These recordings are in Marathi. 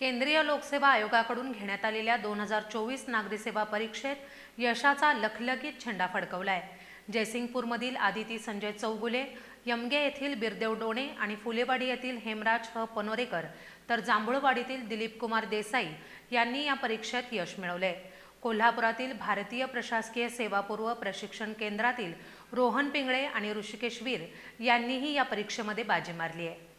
केंद्रीय लोकसेवा आयोगाकडून घेण्यात आलेल्या दोन हजार चोवीस नागरी सेवा परीक्षेत यशाचा लखलखीत झेंडा फडकवलाय. जयसिंगपूरमधील आदिती संजय चौगुले यमगे येथील बिरदेव डोणे आणि फुलेवाडी येथील हेमराज ह. पनोरेकर तर जांभूळवाडीतील दिलीप कुमार देसाई यांनी या परीक्षेत यश मिळवले कोल्हापुरातील भारतीय प्रशासकीय सेवापूर्व प्रशिक्षण केंद्रातील रोहन पिंगळे आणि ऋषिकेश वीर यांनीही या परीक्षेमध्ये बाजी मारली आहे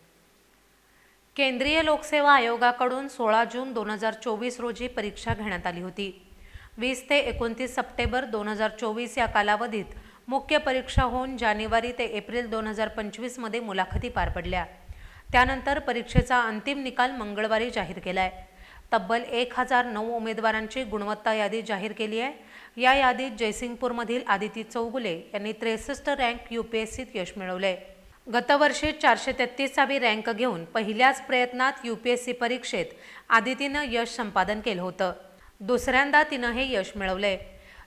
केंद्रीय लोकसेवा आयोगाकडून सोळा जून दोन हजार चोवीस रोजी परीक्षा घेण्यात आली होती. वीस ते एकोणतीस सप्टेंबर दोन हजार चोवीस या कालावधीत मुख्य परीक्षा होऊन जानेवारी ते एप्रिल दोन हजार पंचवीसमध्ये मुलाखती पार पडल्या. त्यानंतर परीक्षेचा अंतिम निकाल मंगळवारी जाहीर केला आहे तब्बल एक हजार नऊ उमेदवारांची गुणवत्ता यादी जाहीर केली आहे. या यादीत जयसिंगपूरमधील आदिती चौगुले यांनी त्रेसष्ट रँक यू पी एस सीत यश मिळवले गतवर्षी चारशे तेहतीसावी रँक घेऊन पहिल्याच प्रयत्नात यू पी एस सी परीक्षेत आदितीनं यश संपादन केलं होतं. दुसऱ्यांदा तिनं हे यश मिळवलंय.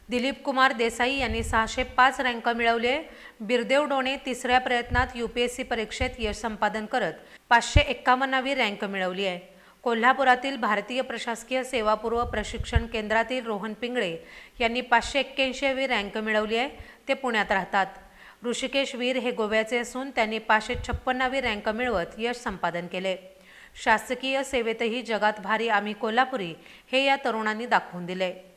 दिलीप कुमार देसाई यांनी सहाशे पाच रँक मिळवले. बिरदेव डोणे तिसऱ्या प्रयत्नात यू पी एस सी परीक्षेत यश संपादन करत पाचशे एक्कावन्नावी रँक मिळवली आहे. कोल्हापुरातील भारतीय प्रशासकीय सेवापूर्व प्रशिक्षण केंद्रातील रोहन पिंगळे यांनी पाचशे एक्क्याऐंशीवी रँक मिळवली आहे. ते पुण्यात राहतात. ऋषिकेश वीर हे गोव्याचे असून त्यांनी पाचशे छप्पन्नावी रँक मिळवत यश संपादन केले. शासकीय सेवेतही जगात भारी आम्ही कोल्हापुरी हे या तरुणांनी दाखवून दिले.